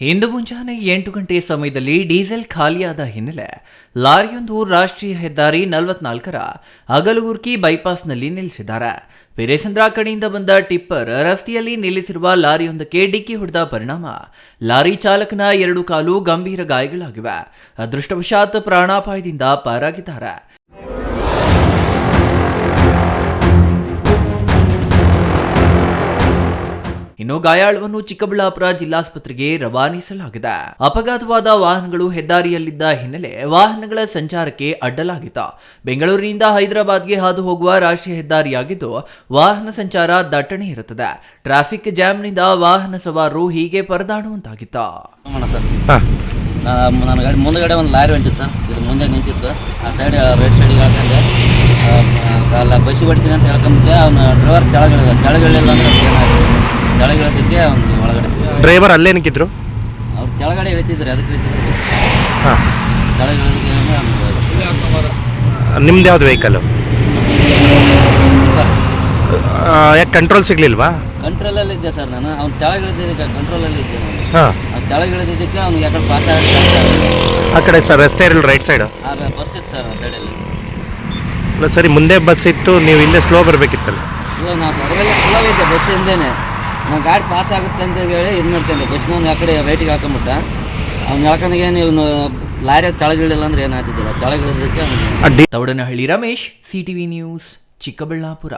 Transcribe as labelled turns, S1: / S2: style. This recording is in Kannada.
S1: ಇಂದು ಮುಂಜಾನೆ ಎಂಟು ಗಂಟೆ ಸಮಯದಲ್ಲಿ ಡೀಸೆಲ್ ಖಾಲಿಯಾದ ಹಿನ್ನೆಲೆ ಲಾರಿಯೊಂದು ರಾಷ್ಟ್ರೀಯ ಹೆದ್ದಾರಿ ನಲವತ್ನಾಲ್ಕರ ಅಗಲಗುರ್ಕಿ ಬೈಪಾಸ್ನಲ್ಲಿ ನಿಲ್ಲಿಸಿದ್ದಾರೆ. ವೀರೇಶಂದ್ರ ಕಡೆಯಿಂದ ಬಂದ ಟಿಪ್ಪರ್ ರಸ್ತೆಯಲ್ಲಿ ನಿಲ್ಲಿಸಿರುವ ಲಾರಿಯೊಂದಕ್ಕೆ ಡಿಕ್ಕಿ ಹೊಡೆದ ಪರಿಣಾಮ ಲಾರಿ ಚಾಲಕನ ಎರಡು ಕಾಲು ಗಂಭೀರ ಗಾಯಗಳಾಗಿವೆ. ಅದೃಷ್ಟವಶಾತ್ ಪ್ರಾಣಾಪಾಯದಿಂದ ಪಾರಾಗಿದ್ದಾರೆ. ಇನ್ನು ಗಾಯಾಳುವನ್ನು ಚಿಕ್ಕಬಳ್ಳಾಪುರ ಜಿಲ್ಲಾಸ್ಪತ್ರೆಗೆ ರವಾನಿಸಲಾಗಿದೆ. ಅಪಘಾತವಾದ ವಾಹನಗಳು ಹೆದ್ದಾರಿಯಲ್ಲಿದ್ದ ಹಿನ್ನೆಲೆ ವಾಹನಗಳ ಸಂಚಾರಕ್ಕೆ ಅಡ್ಡಲಾಗಿತ್ತು. ಬೆಂಗಳೂರಿನಿಂದ ಹೈದರಾಬಾದ್ಗೆ ಹಾದು ಹೋಗುವ ರಾಷ್ಟ್ರೀಯ ಹೆದ್ದಾರಿಯಾಗಿದ್ದು ವಾಹನ ಸಂಚಾರ ದಟ್ಟಣೆ ಇರುತ್ತದೆ. ಟ್ರಾಫಿಕ್ ಜಾಮ್ನಿಂದ ವಾಹನ ಸವಾರರು ಹೀಗೆ ಪರದಾಡುವಂತಾಗಿತ್ತು.
S2: ನನ್ನ ಗಾಡಿ ಮುಂದಗಡೆ ಒಂದು ಲಾರಿ ಹೊಂಟಿತ್ತು ಸರ್. ಇದು ಮುಂದೆ ನಿಂತಿತ್ತು. ಆ ಸೈಡ್ ರೈಟ್ ಸೈಡಿಗೆ ಹೇಳ್ತಂದೆ ಅಲ್ಲ ಬಸ್ಸಿಗೆ ಹೊಡಿತೀನಿ ಅಂತ ಹೇಳ್ಕೊಂಬಿಟ್ಟೆ ಅವನು ಡ್ರೈವರ್ ತೆಳಗಿಳಿದ. ತೆಳಗಿಳಿಲ್ಲ ಅಂದ್ರೆ ಏನಾಯ್ತು? ತೆಳಗಿಳಿದಕ್ಕೆ ಒಂದು ಒಳಗಡೆ
S3: ಡ್ರೈವರ್ ಅಲ್ಲೇ ನಿಂತಿದ್ರು?
S2: ಅವ್ರು ಕೆಳಗಡೆ ಇಳಿತಿದ್ರು ಅದಕ್ಕೆ ಇಳಿತಿದ್ರು
S3: ಹಾಂ.
S2: ತೆಳಗಿಳಿದಕ್ಕೆ
S3: ನಿಮ್ದು ಯಾವ್ದು ವೆಹಿಕಲ್ ಯಾಕೆ ಕಂಟ್ರೋಲ್ ಸಿಗ್ಲಿಲ್ವಾ?
S2: ಕಂಟ್ರೋಲಲ್ಲಿ ಇದ್ದೆ ಸರ್ ನಾನು. ಅವ್ನು ತೆಳಗಿಳಿದಿದ್ದಕ್ಕೆ ಕಂಟ್ರೋಲಲ್ಲಿ ಇದ್ದೆ ನಾನು.
S3: ಹಾಂ.
S2: ಆ ತೆಳಗಿಳಿದಿದ್ದಕ್ಕೆ ಅವ್ನಿಗೆ ಯಾಕಡೆ ಪಾಸ್ ಆಗುತ್ತೆ
S3: ಆ ಕಡೆ ಸರ್ ರಸ್ತೆ ಇರಲಿಲ್ಲ ರೈಟ್ ಸೈಡ್
S2: ಆಗ ಬಸ್ ಇತ್ತು ಸರ್ ಆ ಸೈಡಲ್ಲಿ
S3: ಇಲ್ಲ ಸರಿ ಮುಂದೆ ಬಸ್ ಇತ್ತು ನೀವು ಇಲ್ಲೇ ಸ್ಲೋ ಬರಬೇಕಿತ್ತಲ್ಲ.
S2: ಇಲ್ಲ ನಾವು ಅದರಲ್ಲಿ ಸ್ಲೋ ಇದ್ದೆ ಬಸ್ ಹಿಂದೆನೆ ನಾನು ಗಾಡಿ ಪಾಸ್ ಆಗುತ್ತೆ ಅಂತ ಹೇಳಿ ಇದು ಮಾಡ್ಕೊಂಡೆ ಬಸ್ನ ಆ ಕಡೆ ರೈಟಿಗೆ ಹಾಕೊಂಬಿಟ್ಟ. ಅವ್ನು ಹೇಳ್ಕೊಂಡಾಗ ಇವನು ಲಾರಿ ತಳಗಿಳಿಲ್ಲ ಅಂದ್ರೆ ಏನಾಗ್ತಿದ್ದಿಲ್ಲ ತಳಗಿಳಿದಕ್ಕೆ
S1: ತವಡನಹಳ್ಳಿ ರಮೇಶ್ ಸಿಟಿವಿ ನ್ಯೂಸ್, ಚಿಕ್ಕಬಳ್ಳಾಪುರ.